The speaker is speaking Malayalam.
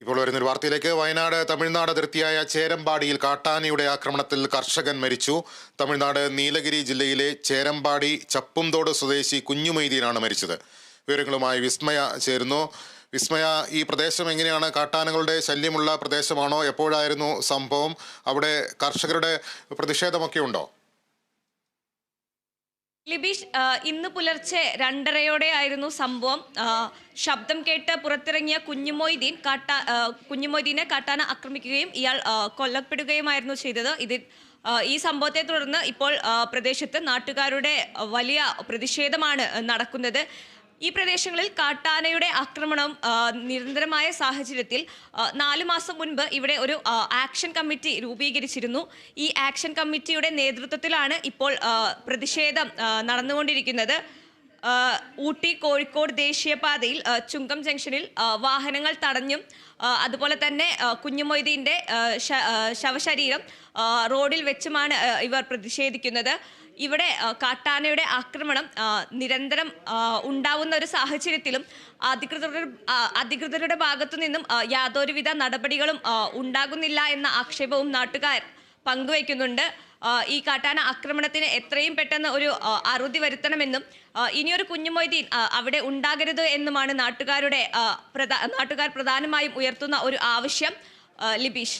ഇപ്പോൾ വരുന്നൊരു വാർത്തയിലേക്ക്. വയനാട് തമിഴ്നാട് അതിർത്തിയായ ചേരമ്പാടിയിൽ കാട്ടാനയുടെ ആക്രമണത്തിൽ കർഷകൻ മരിച്ചു. തമിഴ്നാട് നീലഗിരി ജില്ലയിലെ ചേരമ്പാടി ചപ്പുംതോട് സ്വദേശി കുഞ്ഞുമൈദീനാണ് മരിച്ചത്. വിവരങ്ങളുമായി വിസ്മയ ചേരുന്നു. വിസ്മയ ഈ പ്രദേശം എങ്ങനെയാണ്? കാട്ടാനകളുടെ ശല്യമുള്ള പ്രദേശമാണോ? എപ്പോഴായിരുന്നു സംഭവം? അവിടെ കർഷകരുടെ പ്രതിഷേധമൊക്കെ ഉണ്ടോ? ലിബീഷ് ഇന്ന് പുലർച്ചെ രണ്ടരയോടെ ആയിരുന്നു സംഭവം. ശബ്ദം കേട്ട് പുറത്തിറങ്ങിയ കുഞ്ഞുമൊയ്തീൻ കാട്ടാ കുഞ്ഞുമൊയ്തീനെ കാട്ടാന ആക്രമിക്കുകയും ഇയാൾ കൊല്ലപ്പെടുകയുമായിരുന്നു ചെയ്തത്. ഇതിൽ ഈ സംഭവത്തെ തുടർന്ന് ഇപ്പോൾ പ്രദേശത്ത് നാട്ടുകാരുടെ വലിയ പ്രതിഷേധമാണ് നടക്കുന്നത്. ഈ പ്രദേശങ്ങളിൽ കാട്ടാനയുടെ ആക്രമണം നിരന്തരമായ സാഹചര്യത്തിൽ നാലു മാസം മുൻപ് ഇവിടെ ഒരു ആക്ഷൻ കമ്മിറ്റി രൂപീകരിച്ചിരുന്നു. ഈ ആക്ഷൻ കമ്മിറ്റിയുടെ നേതൃത്വത്തിലാണ് ഇപ്പോൾ പ്രതിഷേധം നടന്നുകൊണ്ടിരിക്കുന്നത്. ഊട്ടി കോഴിക്കോട് ദേശീയപാതയിൽ ചുങ്കം ജംഗ്ഷനിൽ വാഹനങ്ങൾ തടഞ്ഞും അതുപോലെ തന്നെ കുഞ്ഞുമൊയ്തീന്റെ ശവശരീരം റോഡിൽ വെച്ചുമാണ് ഇവർ പ്രതിഷേധിക്കുന്നത്. ഇവിടെ കാട്ടാനയുടെ ആക്രമണം നിരന്തരം ഉണ്ടാവുന്ന ഒരു സാഹചര്യത്തിലും അധികൃതരുടെ അധികൃതരുടെ ഭാഗത്തു നിന്നും യാതൊരുവിധ നടപടികളും ഉണ്ടാകുന്നില്ല എന്ന ആക്ഷേപവും നാട്ടുകാർ പങ്കുവയ്ക്കുന്നുണ്ട്. ഈ കാട്ടാന ആക്രമണത്തിന് എത്രയും പെട്ടെന്ന് ഒരു അറുതി വരുത്തണമെന്നും ഇനിയൊരു കുഞ്ഞുമൊയ്തീൻ അവിടെ ഉണ്ടാകരുത് എന്നുമാണ് നാട്ടുകാരുടെ നാട്ടുകാർ പ്രധാനമായും ഉയർത്തുന്ന ഒരു ആവശ്യം ലിബീഷ്.